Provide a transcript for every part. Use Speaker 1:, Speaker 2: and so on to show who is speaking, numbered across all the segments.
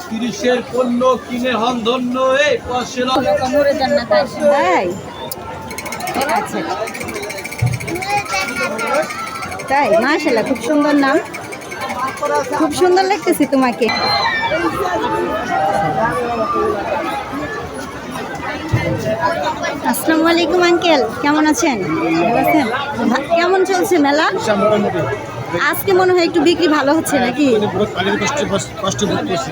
Speaker 1: তিরিশের পণ্য কিনে হন ধন্য পাশে
Speaker 2: তাই? আচ্ছা। তাই? মাশাল্লাহ খুব সুন্দর নাম। খুব সুন্দর লাগতেছে তোমাকে। আসসালামু আলাইকুম আঙ্কেল। কেমন আছেন? কেমন চলছে মেলা? আজকে মনে হয় একটু বিক্রি ভালো হচ্ছে নাকি?
Speaker 1: কষ্ট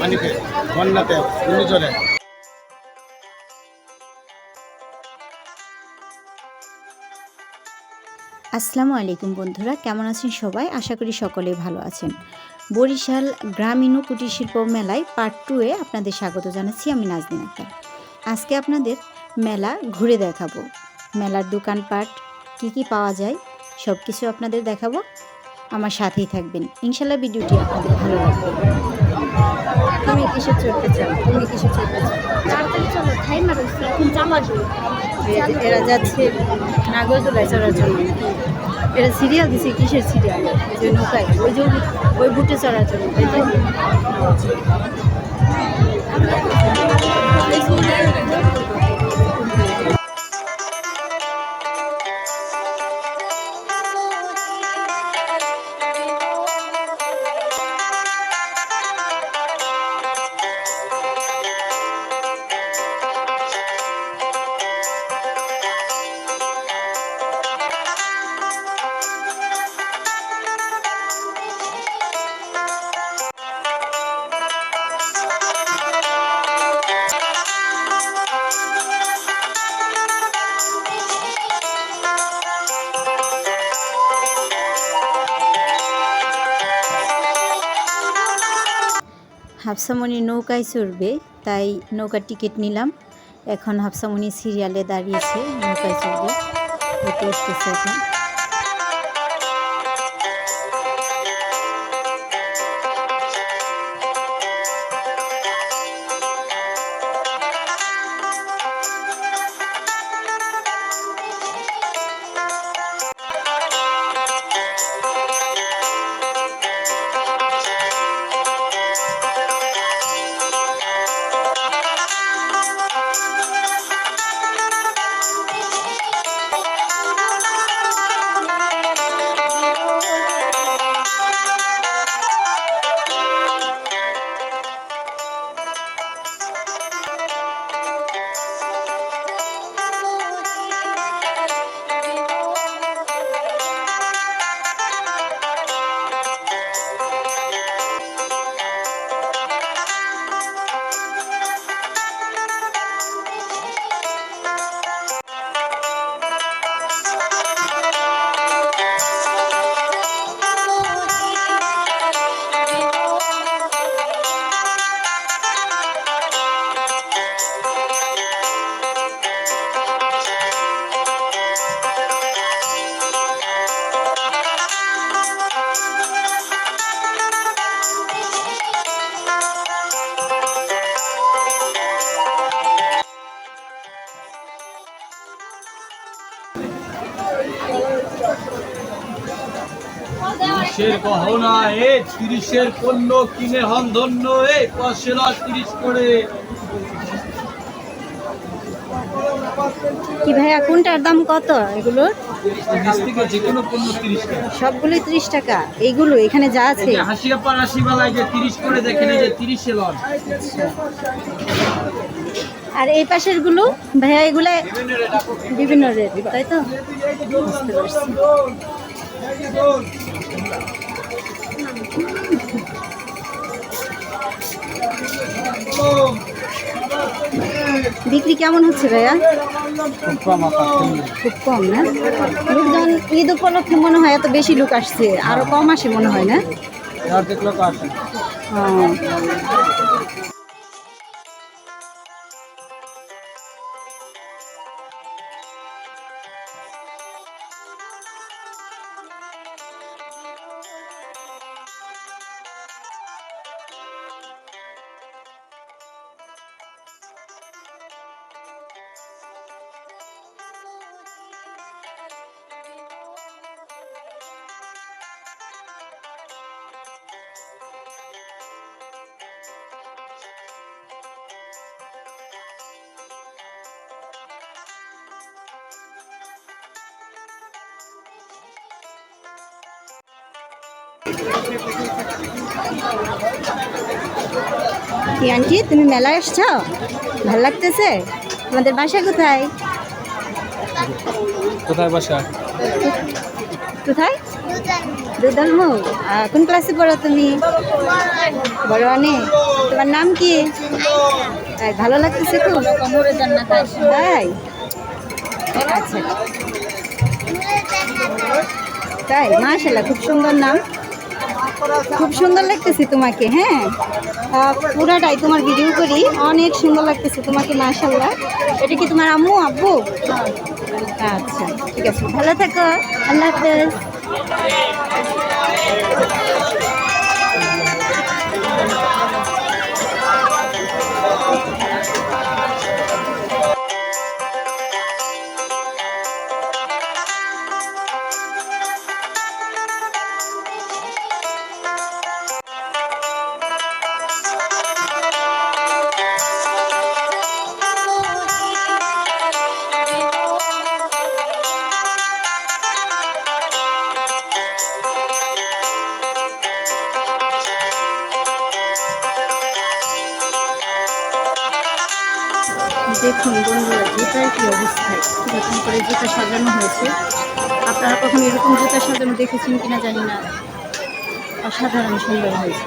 Speaker 1: পানিতে বন্যাতে ঘূর্ণিঝড়ে।
Speaker 2: আসসালামু আলাইকুম বন্ধুরা কেমন আছেন সবাই? আশা করি সকলেই ভালো আছেন। বরিশাল গ্রামীণ ও কুটির শিল্প মেলায় পার্ট টুয়ে আপনাদের স্বাগত জানাচ্ছি আমি নাজদিন আক্তার। আজকে আপনাদের মেলা ঘুরে দেখাবো। মেলার দোকানপাট কি কি পাওয়া যায় সব কিছু আপনাদের দেখাবো। আমার সাথেই থাকবেন। ইনশাল্লাহ ভিডিওটি আপনাদের ভালো লাগবে। তুমি কিসে চড়তে চাও? তুমি কিসে চড়তে চাও?
Speaker 3: তাড়াতাড়ি চলো এখন
Speaker 2: এরা যাচ্ছে নাগরদোলায় চড়ার জন্য। এরা সিরিয়াল দিছে কিসের সিরিয়াল যে নৌকায় ওই যে ওই বুটে চড়ার জন্য তাই তো? হাফসামণি নৌকায় চড়বে তাই নৌকার টিকিট নিলাম। এখন হাফসামনি সিরিয়ালে দাঁড়িয়েছে নৌকায় চড়বে। এখন
Speaker 1: গহনা এ তিরিশের পণ্য কিনে হন ধন্য এ তিরিশ করে।
Speaker 2: কি ভাইয়া কোনটার দাম কত
Speaker 1: কোনো পণ্য তিরিশ টাকা।
Speaker 2: এইগুলো এখানে যা আছে।
Speaker 1: এই যে হাসিয়া পারাশি বেলায় যে তিরিশ করে দেখেন যে তিরিশে লন।
Speaker 2: আর এই পাশেরগুলো ভাইয়া এগুলো বিভিন্ন রেট তাই তো? বুঝতে পারছি। বিক্রি কেমন হচ্ছে ভাইয়া? খুব কম না? লোকজন ঈদ উপলক্ষে মনে হয় এত বেশি লোক আসছে আরও কম আসে মনে হয় না? কি আন্টি তুমি মেলায় এসছো? ভালো লাগতেছে? তোমাদের বাসা কোথায়?
Speaker 1: কোথায় বাসা?
Speaker 2: কোথায়? দুধলমু কোন ক্লাসে পড়ো তুমি? বড় অনেক। তোমার নাম কি? তাই ভালো লাগতেছে খুব তাই? আচ্ছা। তাই মাশাল্লাহ খুব সুন্দর নাম। খুব সুন্দর লাগতেছে তোমাকে হ্যাঁ? পুরাটাই তোমার ভিডিও করি। অনেক সুন্দর লাগতেছে তোমাকে মাশাল্লাহ এটা কি তোমার আম্মু, আব্বু? আচ্ছা ঠিক আছে। ভালো থাকো। আল্লাহ হাফেজ। দেখুন বন্ধুরা জুতার কি অবস্থা? কীরকম করে জুতা সাজানো হয়েছে? আপনারা কখনো এরকম জুতা সাজানো দেখেছেন কিনা জানি না। অসাধারণ সুন্দর হয়েছে।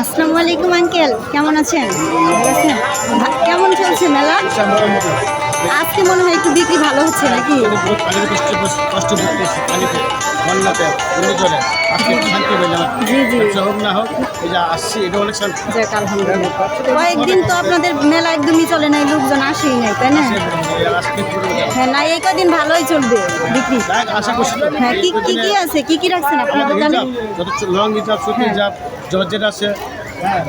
Speaker 2: আসসালামু আলাইকুম আঙ্কেল। কেমন আছেন? কেমন চলছে মেলা? আজকে মনে হয় একটু বিক্রি ভালো হচ্ছে নাকি? জি জি। কয়েকদিন তো আপনাদের মেলা একদমই চলে নাই লোকজন আসেই নাই তাই না। হ্যাঁ না এই কদিন ভালোই চলবে বিক্রি। হ্যাঁ কি কি কি আছে? কি কি রাখছেন দোকানে?
Speaker 1: লং সুতি
Speaker 2: হ্যাঁ।
Speaker 1: জর্জেট আছে। হ্যাঁ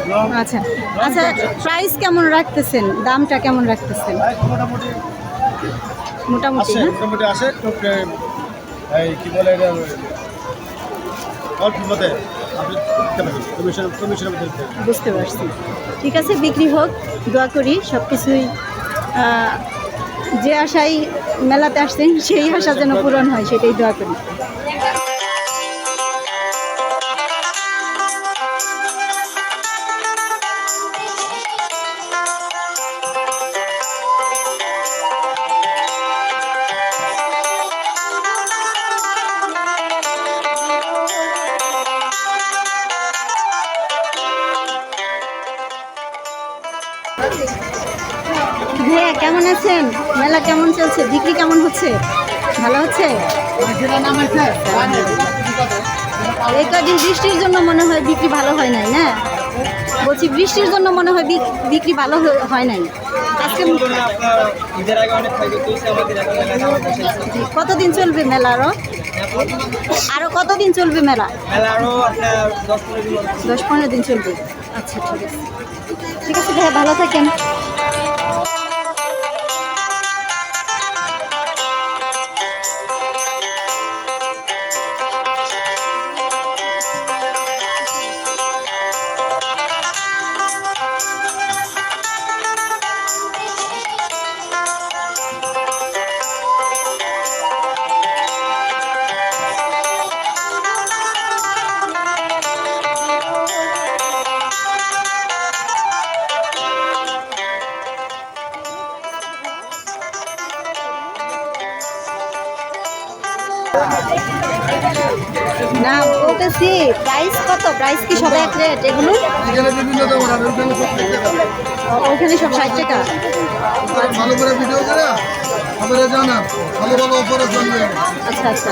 Speaker 2: আচ্ছা। আচ্ছা প্রাইস কেমন রাখতেছেন? দামটা কেমন রাখতেছেন?
Speaker 1: মোটামুটি
Speaker 2: হ্যাঁ?
Speaker 1: মোটামুটি আছে তো এই কি বলে অল্প মতে।
Speaker 2: বুঝতে পারছি। ঠিক আছে বিক্রি হোক দোয়া করি সব কিছুই যে আশাই মেলাতে আসছেন সেই আশা যেন পূরণ হয় সেটাই দোয়া করি। কেমন আছেন? মেলা কেমন চলছে? বিক্রি কেমন হচ্ছে? ভালো হচ্ছে? এই বৃষ্টির জন্য মনে হয় বিক্রি ভালো হয় নাই, না? বলছি বৃষ্টির জন্য মনে হয় বিক্রি ভালো হয় নাই। কতদিন চলবে মেলা আরও? আরও কতদিন চলবে মেলা?
Speaker 1: দশ পনেরো দিন
Speaker 2: চলবে। আচ্ছা ঠিক আছে। ঠিক আছে ভালো থাকেন। দেখতেছি প্রাইস কত? প্রাইস কি সব এক রেট এগুলো?
Speaker 4: ওখানে
Speaker 2: সব ষাট টাকা।
Speaker 4: ভালো করে ভিডিও করে আপনারা জানান ভালো ভালো অফার
Speaker 2: আচ্ছা আচ্ছা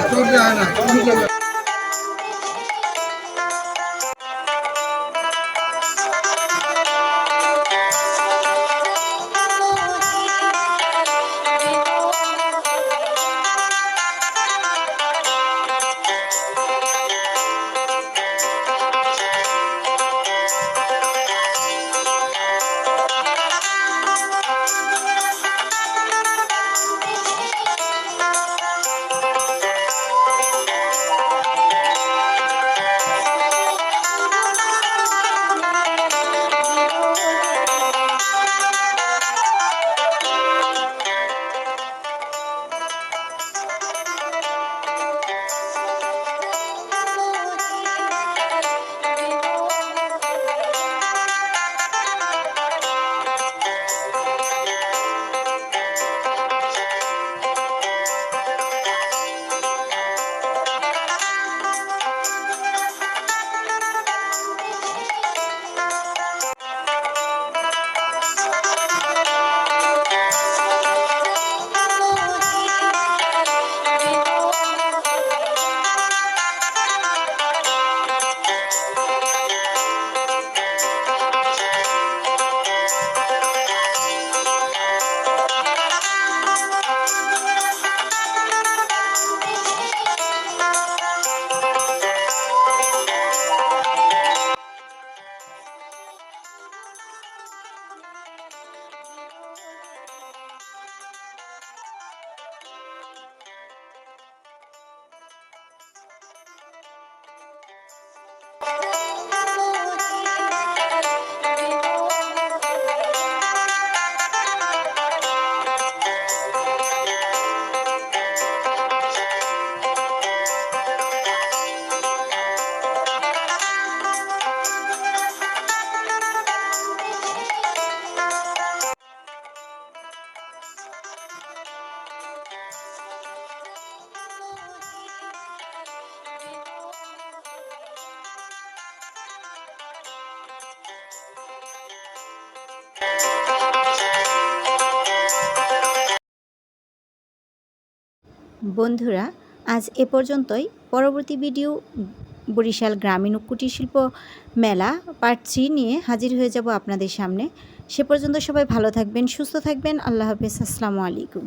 Speaker 2: বন্ধুরা, আজ এ পর্যন্তই। পরবর্তী ভিডিও বরিশাল গ্রামীণ কুটির শিল্প মেলা পার্ট থ্রি নিয়ে হাজির হয়ে যাব আপনাদের সামনে। সে পর্যন্ত সবাই ভালো থাকবেন, সুস্থ থাকবেন। আল্লাহ হাফেজ, আসসালামু আলাইকুম।